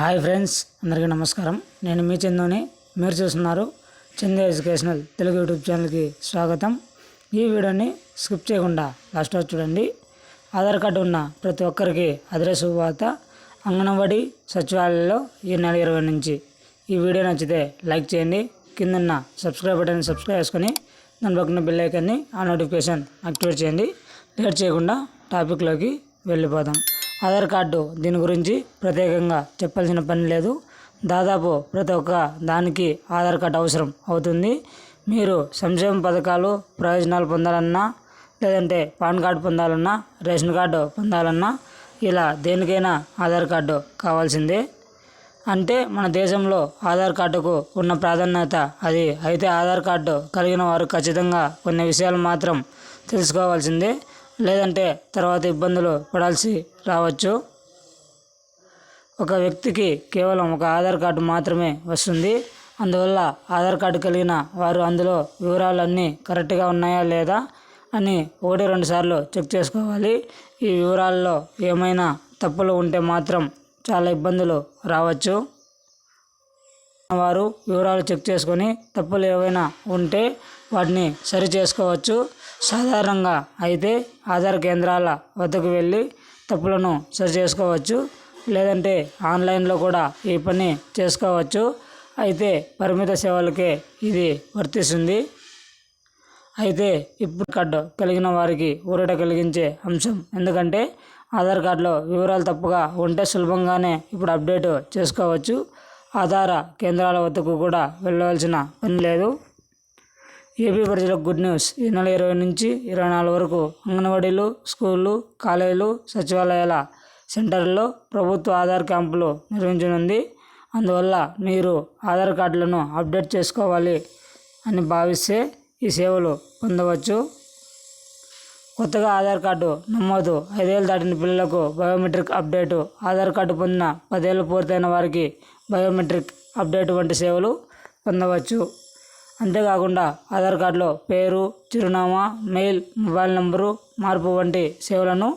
Hi friends అందరికీ నమస్కారం. నేను మీ చందుని. మీరు చూస్తున్నారు చందు ఎడ్యుకేషనల్ తెలుగు యూట్యూబ్ ఛానల్కి స్వాగతం. ఈ వీడియోని స్కిప్ చేయకుండా లాస్ట్ వరకు చూడండి. ఆధార్ కార్డు ఉన్న ప్రతి ఒక్కరికి అదరే శుభవార్త అంగన్వాడీ సచివాలయంలో ఈ నెల ఇరవై నుంచి. ఈ వీడియో నచ్చితే లైక్ చేయండి. కిందన్న సబ్స్క్రైబ్ బటన్ సబ్స్క్రైబ్ చేసుకొని దాని పక్కన బెల్ ఐకాన్ని ఆ నోటిఫికేషన్ యాక్టివేట్ చేయండి. లేట్ చేయకుండా టాపిక్లోకి వెళ్ళిపోదాం. ఆధార్ కార్డు దీని గురించి ప్రత్యేకంగా చెప్పాల్సిన పని లేదు. దాదాపు ప్రతి ఒక్క దానికి ఆధార్ కార్డు అవసరం అవుతుంది. మీరు సంక్షేమ పథకాలు ప్రయోజనాలు పొందాలన్నా లేదంటే పాన్ కార్డు పొందాలన్నా రేషన్ కార్డు పొందాలన్నా ఇలా దేనికైనా ఆధార్ కార్డు కావాల్సిందే. అంటే మన దేశంలో ఆధార్ కార్డుకు ఉన్న ప్రాధాన్యత అది అయితే ఆధార్ కార్డు కలిగిన వారు ఖచ్చితంగా కొన్ని విషయాలు మాత్రం తెలుసుకోవాల్సిందే. లేదంటే తర్వాత ఇబ్బందులు పడాల్సి రావచ్చు. ఒక వ్యక్తికి కేవలం ఒక ఆధార్ కార్డు మాత్రమే వస్తుంది. అందువల్ల ఆధార్ కార్డు కలిగిన వారు అందులో వివరాలన్నీ కరెక్ట్గా ఉన్నాయా లేదా అని ఒకటి రెండు సార్లు చెక్ చేసుకోవాలి. ఈ వివరాల్లో ఏమైనా తప్పులు ఉంటే మాత్రం చాలా ఇబ్బందులు రావచ్చు. వారు వివరాలు చెక్ చేసుకొని తప్పులు ఏవైనా ఉంటే వాటిని సరి చేసుకోవచ్చు. సాధారణంగా అయితే ఆధార్ కేంద్రాల వద్దకు వెళ్ళి తప్పులను సరి చేసుకోవచ్చు. లేదంటే ఆన్లైన్లో కూడా ఈ పని చేసుకోవచ్చు. అయితే పరిమిత సేవలకే ఇది వర్తిస్తుంది. అయితే ఇప్పుడు కార్డు కలిగిన వారికి ఊరట కలిగించే అంశం ఎందుకంటే ఆధార్ కార్డులో వివరాలు తప్పుగా ఉంటే సులభంగానే ఇప్పుడు అప్డేట్ చేసుకోవచ్చు. ఆధార కేంద్రాల వద్దకు కూడా వెళ్ళవలసిన పని లేదు. ఏపీ ప్రజలకు గుడ్ న్యూస్. ఈ నెల ఇరవై నుంచి ఇరవై నాలుగు వరకు అంగన్వాడీలు స్కూళ్ళు కాలేజీలు సచివాలయాల సెంటర్లో ప్రభుత్వ ఆధార్ క్యాంపులు నిర్వహించనుంది. అందువల్ల మీరు ఆధార్ కార్డులను అప్డేట్ చేసుకోవాలి అని భావిస్తే ఈ సేవలు పొందవచ్చు. కొత్తగా ఆధార్ కార్డు నమోదు ఐదేళ్ళు దాటిన పిల్లలకు బయోమెట్రిక్ అప్డేటు ఆధార్ కార్డు పొందిన పదేళ్ళు పూర్తయిన వారికి బయోమెట్రిక్ అప్డేట్ వంటి సేవలు పొందవచ్చు. అంతేకాకుండా ఆధార్ కార్డులో పేరు చిరునామా మెయిల్ మొబైల్ నంబరు మార్పు వంటి సేవలను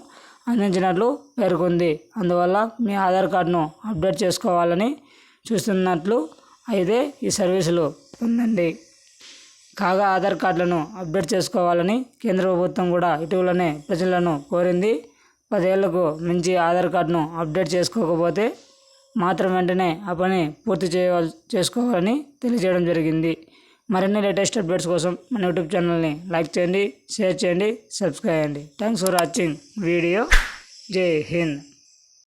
అందించినట్లు పేర్కొంది. అందువల్ల మీ ఆధార్ కార్డును అప్డేట్ చేసుకోవాలని చూస్తున్నట్లు అయితే ఈ సర్వీసులు పొందండి. కాగా ఆధార్ కార్డులను అప్డేట్ చేసుకోవాలని కేంద్ర ప్రభుత్వం కూడా ఇటీవలనే ప్రజలను కోరింది. పదేళ్ళకు మించి ఆధార్ కార్డును అప్డేట్ చేసుకోకపోతే మాత్రం వెంటనే ఆ పని పూర్తి చేయవల్ చేసుకోవాలని తెలియజేయడం జరిగింది. మరిన్ని లేటెస్ట్ అప్డేట్స్ కోసం మన యూట్యూబ్ ఛానల్ని లైక్ చేయండి షేర్ చేయండి సబ్స్క్రైబ్ చేయండి. Thanks for watching video. Jai Hind.